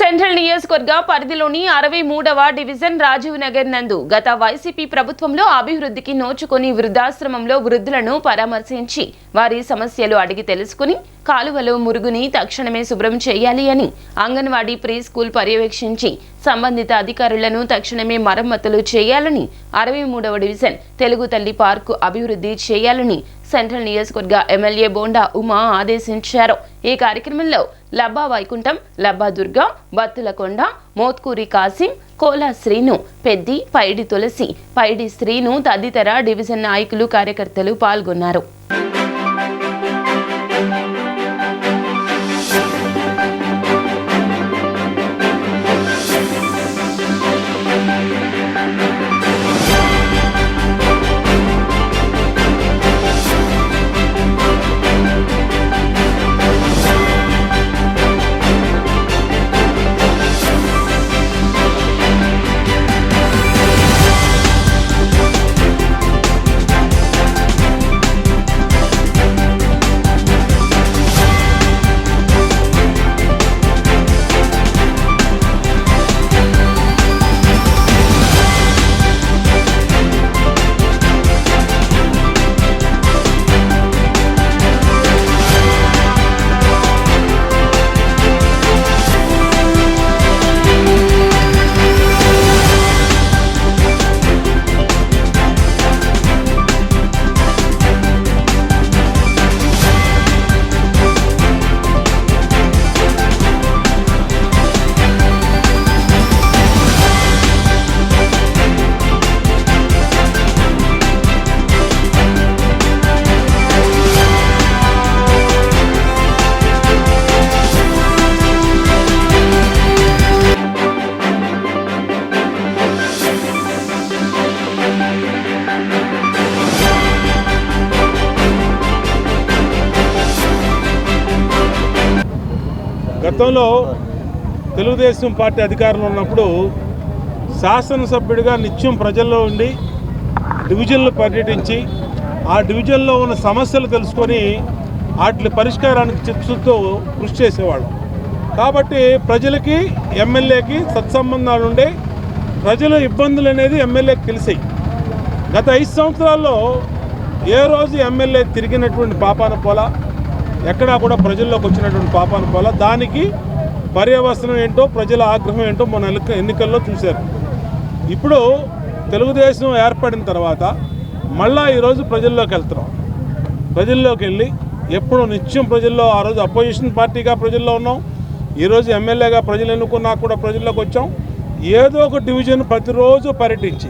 Central నియోజకవర్గ పరిధిలోని అరవై మూడవ డివిజన్ రాజీవ్ నగర్ నందు గత వైసీపీ ప్రభుత్వంలో అభివృద్ధికి నోచుకొని వృద్ధాశ్రమంలో వృద్ధులను పరామర్శించి వారి సమస్యలు అడిగి తెలుసుకుని కాలువలో మురుగుని తక్షణమే శుభ్రం చేయాలి అని అంగన్వాడీ ప్రీ స్కూల్ పర్యవేక్షించి సంబంధిత అధికారులను తక్షణమే మరమ్మతులు చేయాలని అరవై మూడవ డివిజన్ తెలుగు తల్లి పార్కు అభివృద్ధి చేయాలని సెంట్రల్ నియోజకవర్గ ఎమ్మెల్యే బోండా ఉమా ఆదేశించారు. ఈ కార్యక్రమంలో లబ్బా వైకుంఠం లబ్బాదుర్గ బత్తులకొండ మోత్కూరి కాసిం కోలా శ్రీను పెద్ది పైడి తులసి పైడి శ్రీను తదితర డివిజన్ నాయకులు కార్యకర్తలు పాల్గొన్నారు. గతంలో తెలుగుదేశం పార్టీ అధికారంలో ఉన్నప్పుడు శాసనసభ్యుడిగా నిత్యం ప్రజల్లో ఉండి డివిజన్లు పర్యటించి ఆ డివిజన్లో ఉన్న సమస్యలు తెలుసుకొని వాటి పరిష్కారానికి చిత్తుతో కృషి చేసేవాళ్ళం. కాబట్టి ప్రజలకి ఎమ్మెల్యేకి సత్సంబంధాలు ఉండే ప్రజల ఇబ్బందులు అనేది ఎమ్మెల్యేకి తెలిసాయి. గత ఐదు సంవత్సరాల్లో ఏ రోజు ఎమ్మెల్యే తిరిగినటువంటి పాపాన పోలా ఎక్కడా కూడా ప్రజల్లోకి వచ్చినటువంటి పాపాన పోలా దానికి పర్యవసనం ఏంటో ప్రజల ఆగ్రహం ఏంటో మన ఎన్నికల్లో చూశారు. ఇప్పుడు తెలుగుదేశం ఏర్పడిన తర్వాత మళ్ళా ఈరోజు ప్రజల్లోకి వెళ్తున్నాం. ప్రజల్లోకి వెళ్ళి ఎప్పుడు నిత్యం ప్రజల్లో ఆ రోజు అపోజిషన్ పార్టీగా ప్రజల్లో ఉన్నాం. ఈరోజు ఎమ్మెల్యేగా ప్రజలు ఎన్నుకున్నా కూడా ప్రజల్లోకి వచ్చాం. ఏదో ఒక డివిజన్ ప్రతిరోజు పర్యటించి